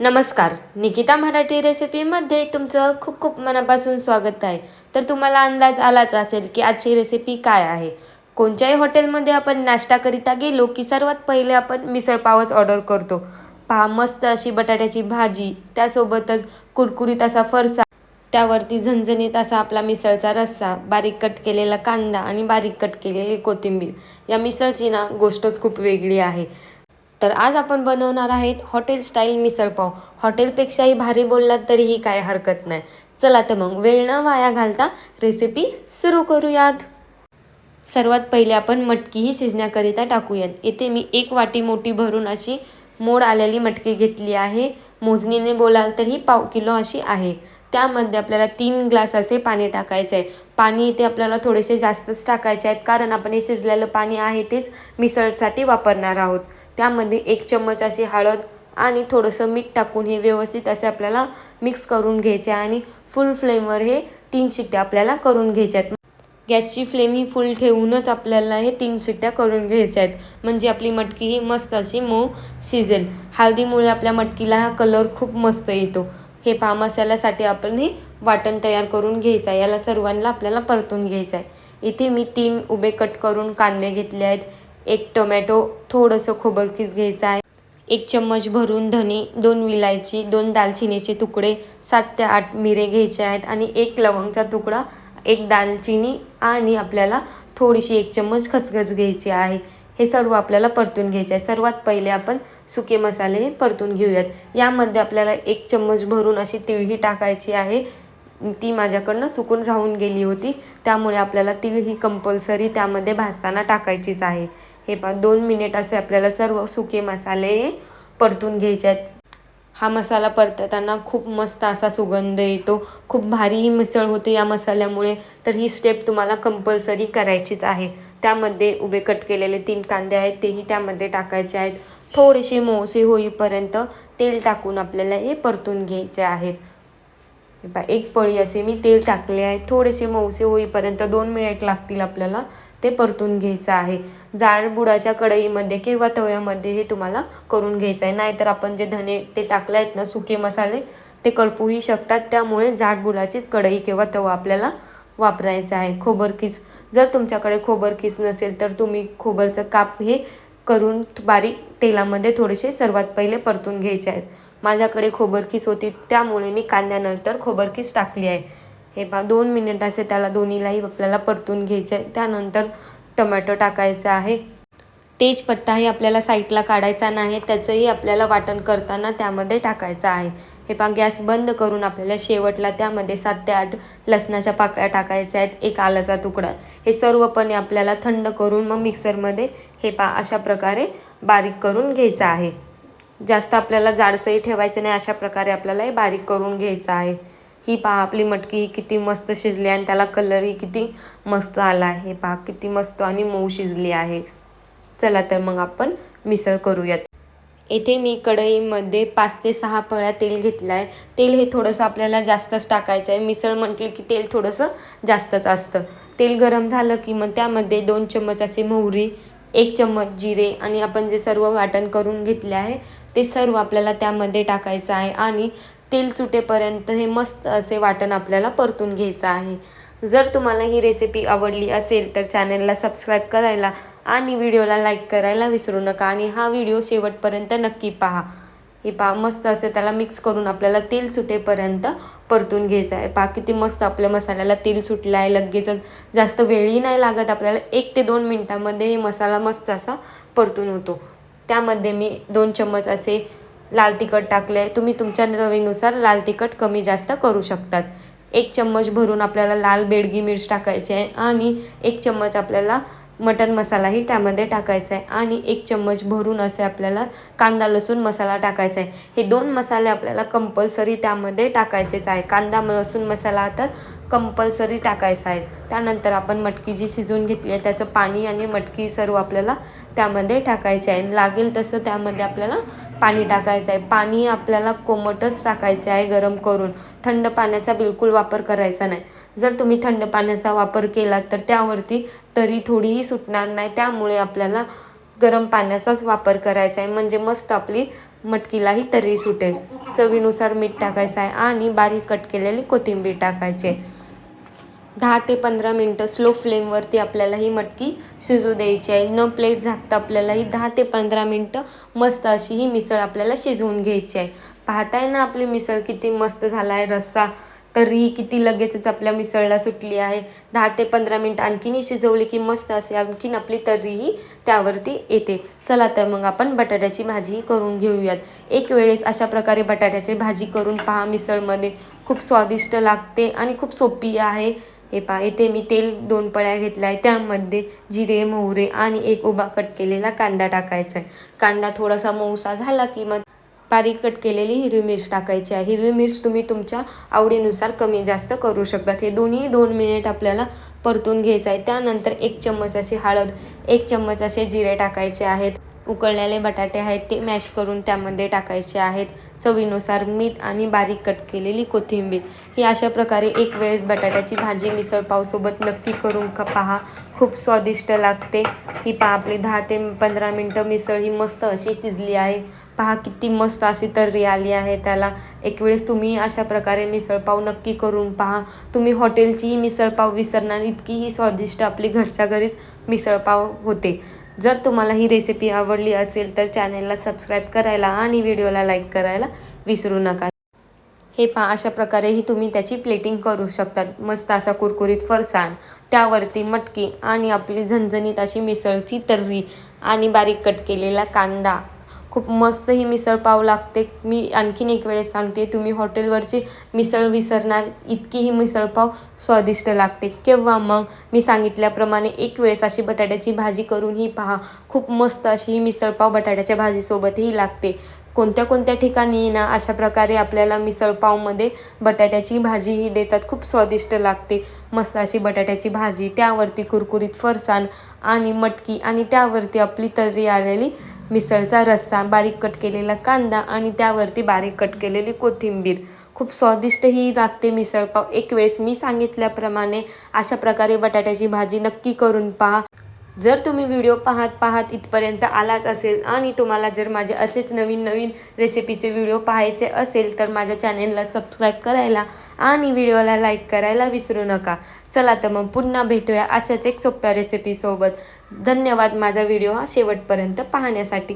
नमस्कार. निकिता मराठी रेसिपीमध्ये तुमचं खूप खूप मनापासून स्वागत आहे. तर तुम्हाला अंदाज आलाच असेल की आजची रेसिपी काय आहे? कोणत्याही हॉटेलमध्ये आपण नाश्ताकरिता गेलो की सर्वात पहिले आपण मिसळपावच ऑर्डर करतो. पहा मस्त अशी बटाट्याची भाजी त्यासोबतच कुरकुरीत असा फरसा त्यावरती झणझणीत असा आपला मिसळचा रस्सा बारीक कट केलेला कांदा आणि बारीक कट केलेली कोथिंबीर. या मिसळची ना गोष्टच खूप वेगळी आहे. तर आज आपण बनवणार आहेत हॉटेल स्टाईल मिसळपाव हॉटेलपेक्षाही भारी बोललात तरीही काय हरकत नाही. चला तर मग वेळ न वाया घालता रेसिपी सुरू करूयात. सर्वात पहिले आपण मटकी ही शिजण्याकरिता टाकूयात. येथे मी एक वाटी मोठी भरून अशी मोड आलेली मटकी घेतली आहे. मोजणीने बोलाल तर ही पाव किलो अशी आहे. त्यामध्ये आपल्याला तीन ग्लास असे पाणी टाकायचे आहे पाणी इथे आपल्याला थोडेसे जास्तच टाकायचे आहेत कारण आपण हे शिजलेलं पाणी आहे तेच मिसळसाठी वापरणार आहोत. त्यामध्ये एक चम्मच अशी हळद आणि थोडंसं मीठ टाकून हे व्यवस्थित असे आपल्याला मिक्स करून घ्यायचे आणि फुल फ्लेमवर हे तीन शिट्ट्या आपल्याला करून घ्यायच्या आहेत गॅसची फ्लेम ही फुल ठेवूनच आपल्याला हे तीन शिट्ट्या करून घ्यायच्या आहेत म्हणजे आपली मटकी ही मस्त अशी मऊ शिजेल. हळदीमुळे आपल्या मटकीला हा कलर खूप मस्त येतो. हे पा मसाल्यासाठी आपण हे वाटण तयार करून घ्यायचं आहे. याला सर्वांना आपल्याला परतून घ्यायचं आहे. इथे मी तीन उभे कट करून कांदे घेतले आहेत. एक टोमॅटो थोडंसं खोबरकीस घ्यायचं आहे. एक चम्मच भरून धने दोन विलायची दोन दालचिनीचे तुकडे सात ते आठ मिरे घ्यायचे आहेत आणि एक लवंगचा तुकडा एक दालचिनी आणि आपल्याला थोडीशी एक चम्मच खसखस घ्यायची आहे. हे सर्व आपल्याला परतून घ्यायचे आहे. सर्वात पहिले आपण सुके मसाले परतून घेऊयात. यामध्ये आपल्याला एक चम्मच भरून अशी तिळही टाकायची आहे. ती माझ्याकडनं चुकून राहून गेली होती. त्यामुळे आपल्याला तिळ ही कंपल्सरी त्यामध्ये भाजताना टाकायचीच आहे. हे पण दोन मिनिट असे आपल्याला सर्व सुके मसाले परतून घ्यायचे आहेत. हा मसाला परतताना खूप मस्त असा सुगंध येतो. खूप भारी मिसळ होते या मसाल्यामुळे. तर ही स्टेप तुम्हाला कंपल्सरी करायचीच आहे. त्यामध्ये उभे कट केलेले तीन कांदे आहेत तेही त्यामध्ये टाकायचे आहेत. थोडेसे मोसे होईपर्यंत तेल टाकून आपल्याला हे परतून घ्यायचे आहेत. एक पळी असे मी तेल टाकले आहे. थोडेसे मौसे होईपर्यंत दोन मिनिट लागतील आपल्याला. ते परतून घ्यायचं आहे. जाडबुडाच्या कढईमध्ये किंवा तव्यामध्ये हे तुम्हाला करून घ्यायचं आहे. नाहीतर आपण जे धने ते टाकले आहेत ना सुके मसाले ते करपूही शकतात. त्यामुळे जाडबुडाचीच कढई किंवा तवा आपल्याला वापरायचा आहे. खोबरकीस जर तुमच्याकडे खोबरकीस नसेल तर तुम्ही खोबरचं काप हे करून बारीक तेलामध्ये थोडेसे सर्वात पहिले परतून घ्यायचे आहेत. माझ्याकडे खोबरकीस होती त्यामुळे मी कांद्यानंतर खोबरकीस टाकली आहे. हे पा दोन मिनिट असे त्याला दोन्हीलाही आपल्याला परतून घ्यायचं आहे त्यानंतर टमॅटो टाकायचं आहे. तेजपत्ताही आपल्याला साईडला काढायचा नाही त्याचंही आपल्याला वाटण करताना त्यामध्ये टाकायचं आहे. हे पा गॅस बंद करून आपल्याला शेवटला त्यामध्ये सात ते आठ लसणाच्या पाकळ्या टाकायच्या आहेत एक आलाचा तुकडा. हे सर्वपणे आपल्याला थंड करून मग मिक्सरमध्ये हे पा अशा प्रकारे बारीक करून घ्यायचं आहे. जास्त आपल्याला जाडसही ठेवायचं नाही अशा प्रकारे आपल्याला हे बारीक करून घ्यायचं आहे. ही पहा आपली मटकी ही किती मस्त शिजली आणि त्याला कलरही किती मस्त आला आहे. पहा किती मस्त आणि मऊ शिजली आहे. चला तर मग आपण मिसळ करूयात. येथे मी कढईमध्ये पाच ते सहा पळ्या तेल घेतलं आहे तेल हे थोडंसं आपल्याला जास्तच टाकायचं आहे. मिसळ म्हटलं की तेल थोडंसं जास्तच असतं. तेल गरम झालं की मग त्यामध्ये दोन चम्मच असे मोहरी एक चम्मच जिरे आणि आपण जे सर्व वाटण करून घेतले आहे ते सर्व आपल्याला त्यामध्ये टाकायचं आहे. आणि तेल सुटेपर्यंत हे मस्त असे वाटण आपल्याला परतून घ्यायचं आहे. जर तुम्हाला ही रेसिपी आवडली असेल तर चॅनलला सबस्क्राईब करायला आणि व्हिडिओला लाईक करायला विसरू नका आणि हा व्हिडिओ शेवटपर्यंत नक्की पहा. हे पा मस्त असे त्याला मिक्स करून आपल्याला तेल सुटेपर्यंत परतून घ्यायचं आहे. पा किती मस्त आपल्या मसाल्याला तेल सुटलं आहे. लगेचच जास्त वेळही नाही लागत आपल्याला. एक ते दोन मिनटामध्ये हे मसाला मस्त असा परतून होतो. त्यामध्ये मी दोन चम्मच असे लाल तिखट टाकले आहे तुम्ही तुमच्या चवीनुसार लाल तिखट कमी जास्त करू शकतात. एक चम्मच भरून आपल्याला लाल बेडगी मिर्च टाकायची आहे आणि एक चम्मच आपल्याला मटन मसालाही त्यामध्ये टाकायचा आहे. आणि एक चम्मच भरून असे आपल्याला कांदा लसूण मसाला टाकायचा आहे. हे दोन मसाले आपल्याला कंपल्सरी त्यामध्ये टाकायचेच आहे. कांदा लसूण मसाला तर कंपल्सरी टाकायचा आहे. त्यानंतर आपण मटकी जी शिजवून घेतली आहे त्याचं पाणी आणि मटकी सर्व आपल्याला त्यामध्ये टाकायचे आहे. लागेल तसं त्यामध्ये आपल्याला पाणी टाकायचं आहे. पाणी आपल्याला कोमटच टाकायचे आहे गरम करून. थंड पाण्याचा बिलकुल वापर करायचा नाही. जर तुम्ही थंड पाण्याचा वापर केला तर त्यावरती तरी थोडीही सुटणार नाही. त्यामुळे आपल्याला गरम पाण्याचाच वापर करायचा आहे. म्हणजे मस्त आपली मटकीलाही तरी सुटेल. चवीनुसार मीठ टाकायचं आहे आणि बारीक कट केलेली कोथिंबीर टाकायची आहे. दहा ते पंधरा मिनटं स्लो फ्लेमवरती आपल्याला ही मटकी शिजू द्यायची आहे. न प्लेट झाकता आपल्याला ही दहा ते पंधरा मिनटं मस्त अशी ही मिसळ आपल्याला शिजवून घ्यायची आहे. पाहताय ना आपली मिसळ किती मस्त झाला आहे रस्सा. तरी किती लगेचच आपल्या मिसळला सुटली आहे. दहा ते पंधरा मिनटं आणखीनही शिजवली की मस्त असे आणखीन आपली तर्रीही त्यावरती येते. चला तर मग आपण बटाट्याची भाजी करून घेऊयात. एक वेळेस अशा प्रकारे बटाट्याची भाजी करून पहा मिसळमध्ये. खूप स्वादिष्ट लागते आणि खूप सोपी आहे. हे पहा इथे मी तेल दोन पळ्या घेतल्या आहे त्यामध्ये जिरे मोहरे आणि एक उभा कट केलेला कांदा टाकायचा आहे. कांदा थोडासा मऊसा झाला की मग बारीक कट केलेली हिरवी मिरच टाकायची आहे. हिरवी मिरच तुम्ही तुमच्या आवडीनुसार कमी जास्त करू शकतात. हे दोन्ही दोन मिनिट आपल्याला परतून घ्यायचं आहे. त्यानंतर एक चम्मच अशी हळद एक चम्मच असे जिरे टाकायचे आहेत. उकळलेले बटाटे आहेत ते मॅश करून त्यामध्ये टाकायचे आहेत. चवीनुसार मीठ आणि बारीक कट केलेली कोथिंबीर. ही अशा प्रकारे एक वेळेस बटाट्याची भाजी मिसळपावसोबत नक्की करून का पहा. खूप स्वादिष्ट लागते. ही पहा आपली दहा ते पंधरा मिनटं मिसळ ही मस्त अशी शिजली आहे. पहा किती मस्त अशी तर्री आली आहे त्याला. एक वेळेस तुम्ही अशा प्रकारे मिसळपाव नक्की करून पहा. तुम्ही हॉटेलचीही मिसळपाव विसरणार इतकीही स्वादिष्ट आपली घरच्या घरीच मिसळपाव होते. जर तुम्हाला ही रेसिपी आवडली असेल तर चॅनेलला सबस्क्राईब करायला आणि व्हिडिओला लाईक करायला विसरू नका. हे पहा अशा प्रकारेही तुम्ही त्याची प्लेटिंग करू शकतात. मस्त असा कुरकुरीत फरसाण त्यावरती मटकी आणि आपली झणझणीत अशी मिसळची तर्री आणि बारीक कट केलेला कांदा. खूप मस्त ही मिसळपाव लागते. मी आणखीन एक वेळेस सांगते तुम्ही हॉटेलवरची मिसळ विसरणार इतकी ही मिसळपाव स्वादिष्ट लागते. किंवा मग? मी सांगितल्याप्रमाणे एक वेळेस अशी बटाट्याची भाजी करूनही पहा. खूप मस्त अशी ही मिसळपाव बटाट्याच्या भाजीसोबतही लागते. कोणत्या कोणत्या ठिकाणी ना अशा प्रकारे आपल्याला मिसळपावमध्ये बटाट्याची भाजीही देतात. खूप स्वादिष्ट लागते. मस्त अशी बटाट्याची भाजी त्यावरती कुरकुरीत फरसाण आणि मटकी आणि त्यावरती आपली तर्री आलेली मिसळचा रस्सा बारीक कट केलेला कांदा आणि त्यावरती बारीक कट केलेली कोथिंबीर. खूप स्वादिष्ट ही लागते मिसळपाव एक वेळेस मी सांगितल्याप्रमाणे अशा प्रकारे बटाट्याची भाजी नक्की करून पहा. जर तुम्ही व्हिडिओ पाहत पाहत इथपर्यंत आलाच असेल आणि तुम्हाला जर माझे असेच नवीन नवीन रेसिपीचे व्हिडिओ पाहायचे असेल तर माझ्या चॅनेलला सबस्क्राईब करायला आणि व्हिडिओला लाईक करायला विसरू नका. चला तर मग पुन्हा भेटूया अशाच एक सोप्या रेसिपीसोबत धन्यवाद माझा व्हिडिओ हा शेवटपर्यंत पाहण्यासाठी.